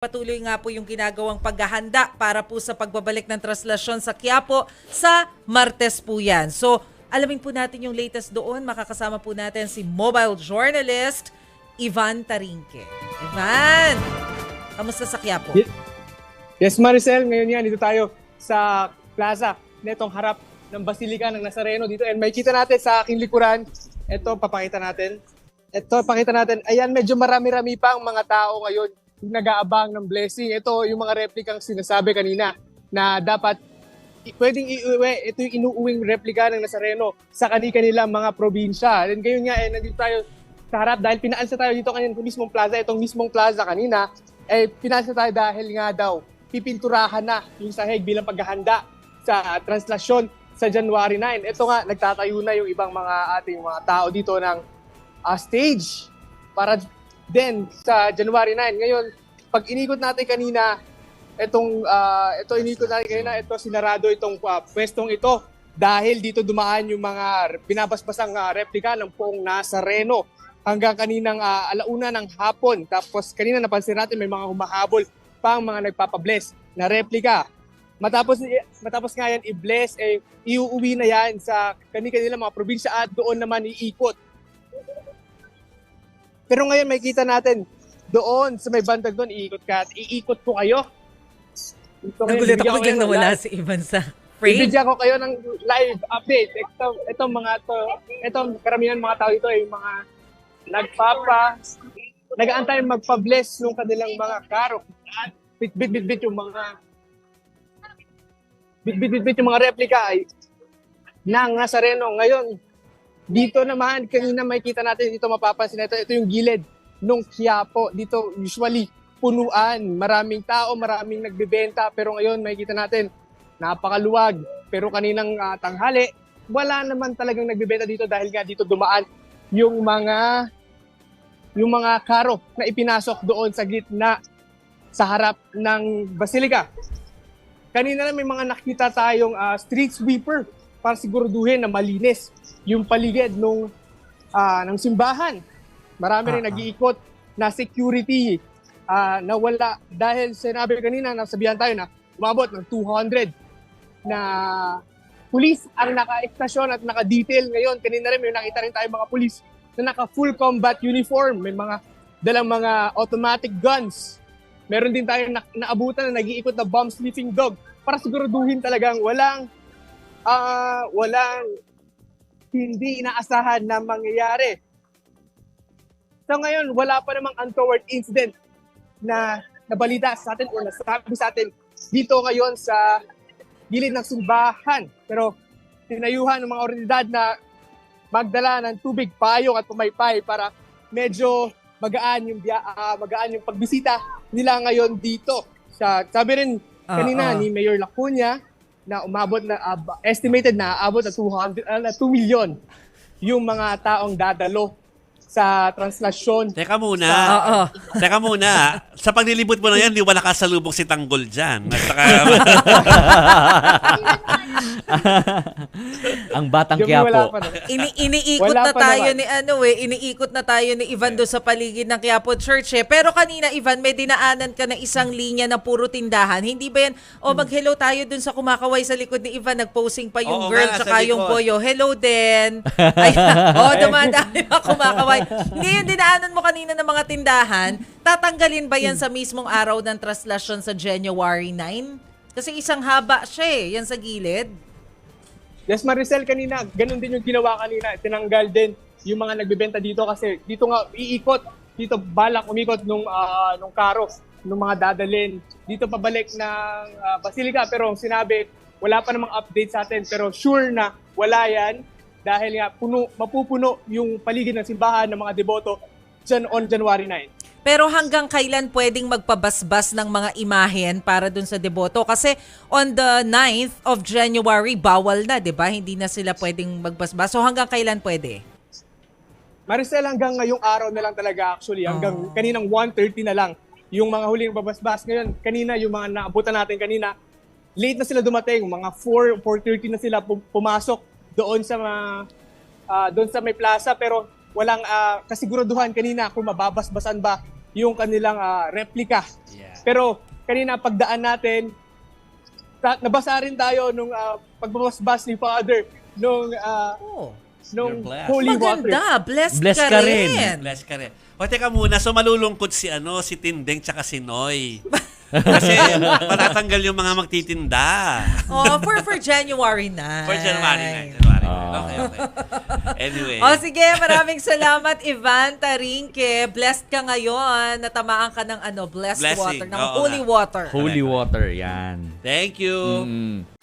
Patuloy nga po yung ginagawang paghahanda para po sa pagbabalik ng traslasyon sa Quiapo sa Martes po yan. So, alamin po natin yung latest doon. Makakasama po natin si mobile journalist Ivan Tarinque. Ivan, kamusta sa Quiapo? Yes, Maricel, ngayon yan, dito tayo sa plaza netong harap ng Basilika ng Nazareno dito. And may kita natin sa aking likuran, ito, papakita natin. Ito, pakita natin. Ayan, medyo marami-rami pa ang mga tao ngayon nag-aabang ng blessing. Ito yung mga replikang sinasabi kanina na dapat pwedeng iuwi. Ito yung inuuwing replika ng Nazareno sa kani-kanila mga probinsya. And ngayon nga, eh, nandito tayo sa harap dahil pinaalsa tayo dito kanina sa mismong plaza. Itong mismong plaza kanina, eh, pinaalsa tayo dahil nga daw pipinturahan na yung sahig bilang paghahanda sa translasyon sa January 9. Ito nga, nagtatayo na yung ibang mga ating mga tao dito ng ah, stage para din sa January 9. Ngayon, pag inikot natin kanina, itong uh, ito inikot natin kanina, ito sinarado itong uh, pwestong ito dahil dito dumaan yung mga binabasbasang uh, replika ng poong Nazareno hanggang kaninang uh, alauna ng hapon. Tapos kanina napansin natin may mga humahabol pa ang mga nagpapabless na replika. Matapos matapos nga yan i-bless, eh, iuuwi na yan sa kanila mga probinsya at doon naman iikot pero ngayon may kita natin doon sa may bandag doon, iikot ka at iikot ko kayo. Ito, Nagulat ako biglang nawala si Ivan sa frame. Ibigyan ko kayo ng live update. Ito, ito mga to, ito karamihan mga tao ito ay mga nagpapa, nag-aantay magpa-bless nung kanilang mga karo. Bit, bit, bit, bit yung mga bit, bit, bit, bit yung mga replika ay ng Nazareno. Ngayon, dito naman, kanina makikita natin dito mapapansin ito, ito yung gilid nung Quiapo. Dito usually punuan, maraming tao, maraming nagbebenta. Pero ngayon makikita natin, napakaluwag. Pero kaninang uh, tanghali, wala naman talagang nagbebenta dito dahil nga dito dumaan yung mga yung mga karo na ipinasok doon sa gitna sa harap ng Basilica. Kanina na may mga nakita tayong uh, street sweeper para siguraduhin na malinis yung paligid nung uh, ng simbahan. Marami rin uh-huh. nag-iikot na security uh, na wala dahil sinabi kanina nasabihan tayo na umabot ng 200 na pulis ang naka-estasyon at naka-detail ngayon. Kanina rin may nakita rin tayo mga pulis na naka-full combat uniform. May mga dalang mga automatic guns. Meron din tayo na, naabutan na nag-iikot na bomb sniffing dog para siguraduhin talagang walang uh, walang hindi inaasahan na mangyayari. So ngayon, wala pa namang untoward incident na nabalita sa atin o nasabi sa atin dito ngayon sa gilid ng simbahan. Pero tinayuhan ng mga otoridad na magdala ng tubig, payong at pumaypay para medyo magaan yung uh, magaan yung pagbisita nila ngayon dito. Sa sabi rin kanina uh, uh. ni Mayor Lacuna na umabot na uh, estimated na abot na 200 uh, na 2 million yung mga taong dadalo sa translasyon. Teka muna. Sa, Oo. Teka muna. Sa paglilibot mo na yan, di wala kasalubong si Tanggol dyan. At saka... Ang batang Quiapo. Ini iniikot wala na tayo naman. ni ano eh, iniikot na tayo ni Ivan do sa paligid ng Quiapo Church eh. Pero kanina Ivan, may dinaanan ka na isang linya na puro tindahan. Hindi ba yan? O mag-hello tayo dun sa kumakaway sa likod ni Ivan, nagposing pa yung Oo, girl nga, tsaka yung boyo. Hello din. Ayan. O, dumadami na kumakaway hindi yung dinaanan mo kanina ng mga tindahan, tatanggalin ba yan sa mismong araw ng traslasyon sa January 9? Kasi isang haba siya eh, yan sa gilid. Yes, Maricel, kanina, ganun din yung ginawa kanina. Tinanggal din yung mga nagbebenta dito kasi dito nga iikot, dito balak umikot nung, uh, nung karo, nung mga dadalin. Dito pabalik ng uh, Basilica pero sinabi, wala pa namang update sa atin pero sure na wala yan dahil nga puno, mapupuno yung paligid ng simbahan ng mga deboto dyan on January 9. Pero hanggang kailan pwedeng magpabasbas ng mga imahen para dun sa deboto? Kasi on the 9th of January, bawal na, di ba? Hindi na sila pwedeng magbasbas. So hanggang kailan pwede? Maricel, hanggang ngayong araw na lang talaga actually. Hanggang oh. kaninang 1.30 na lang yung mga huling babasbas. Ngayon, kanina yung mga naabutan natin kanina, late na sila dumating. Mga 4, 4.30 na sila pumasok doon sa uh, doon sa may plaza pero walang uh, kasiguraduhan kanina kung mababasbasan ba yung kanilang uh, replika yeah. Pero kanina pagdaan natin, ta- nabasa rin tayo nung ah, pagbabasbas ni Father nung ah, Oh. nung blessed. holy water. Maganda. Blessed, Blessed ka, ka rin. rin. Bless ka rin. O teka muna, so malulungkot si ano, si Tindeng tsaka si Noy. Kasi matatanggal yung mga magtitinda. Oh, for for January 9. For January 9. January 9. Ah. Okay, okay. Anyway. O sige, maraming salamat Ivan Tarinque. Blessed ka ngayon. Natamaan ka ng ano, blessed Blessing. water, ng Oo holy nga. water. Holy water, yan. Thank you. Mm.